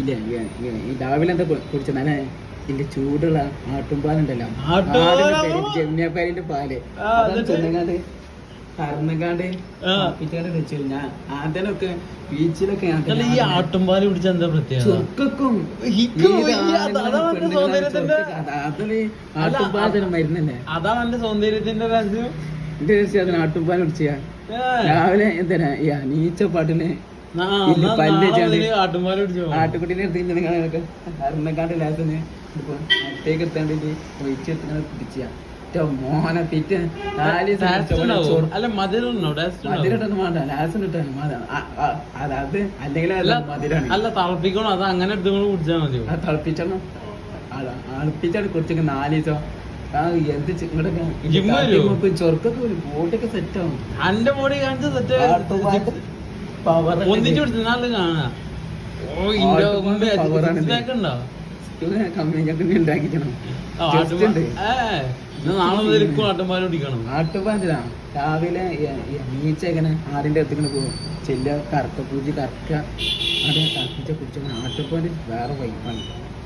ഇല്ല ഈ- രാവിലെ എന്താ കുടിച്ച നല്ല ഇതിന്റെ ചൂടുള്ള ആട്ടുംപാലുണ്ടല്ലോ. ആട്ടുംപാലാണോ? ജമ്മിയപ്പാലിന്റെ പാൽ? ചെന്നങ്ങാണ്ട് കറന്നങ്ങാണ്ട്. പിറ്റാണ്ട് വെച്ചു ഞാൻ ആദ്യമൊക്കെ ബീച്ചിലൊക്കെ ഈ ആട്ടുംപാൽ പിടിച്ച എന്താ പ്രത്യേകത. അത് എന്റെ സൗന്ദര്യത്തിന്റെ അതൊരു ആട്ടുംപാൽ മരുന്നല്ലേ? അതാണ് എന്റെ സൗന്ദര്യത്തിന്റെ രഹസ്യം? എന്റെ രഹസ്യം? അതിന് ആട്ടുംപാൽ കുടിച്ചാ ഏ. രാവിലെ എന്തിനാ? ഈ നീച്ച പാട്ടിന് ആട്ടുകുട്ടീനെ എടുത്തിട്ട് അറുന്നക്കാണ്ട് ലാസന് ഇപ്പൊ അട്ടേക്ക് എത്താണ്ടിട്ട് ഒഴിച്ചെടുത്തിങ്ങനെ പിടിച്ചാ. മോനെ പിറ്റ് അല്ല മധുരം? മധുരട്ടൊന്നും വേണ്ട. ലാസം ഇട്ടാണ് അത് അല്ലെങ്കിൽ അല്ല മധുരാണ്. അല്ല തിളപ്പിക്കണോ? അത് അങ്ങനെ എടുത്തുകൊണ്ട് കുടിച്ചാൽ മതിയോ? തിളപ്പിച്ചണം. അളപ്പിച്ചാണ് കുറച്ചൊക്കെ നാല് ദിവസം? ചൊറുക്കൊക്കെ ഒരു ബോട്ടൊക്കെ സെറ്റ് ആവും. അന്റെ ബോഡി കാണിച്ച സെറ്റ് പവർ ഒന്നിച്ചു കുടിച്ചു കാണാ. ഓ ആട്ടുപാഞ്ചിലാ രാവിലെ നീച്ചങ്ങനെ ആടിന്റെ അടുത്തേക്ക് പോകും. ചെല്ല കറുത്ത പൂജി കറക്ക. അവിടെ കറക്കിച്ച കുടിച്ച ആട്ടുപാൽ വേറെ വൈപ്പാണ്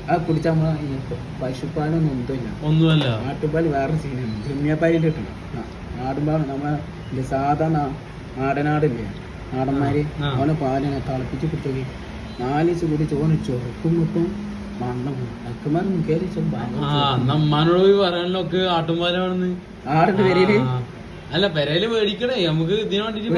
ആ കുടിച്ചാൽ നമ്മളെ പശുപ്പാലൊന്നും ഒന്നുമില്ല. ഒന്നുമല്ല. ആട്ടുപാൽ വേറെ സീനാണ് ജമ്മിയപ്പാലിൽ കിട്ടണം ആടുമ്പാൽ നമ്മളെ സാധാരണ ആടനാടില്ലേ? ആടന്മാര് അവനെ പാലിനെ തിളപ്പിച്ച് കുത്തുകി നാല് ദിവസം കൂടി ചോറ് ചൊറുക്കും ആ നമ്മനോട് പറയാനൊക്കെ. അല്ല പെരയിൽ മേടിക്കണേ നമുക്ക് ഇതിനു വേണ്ടിട്ട്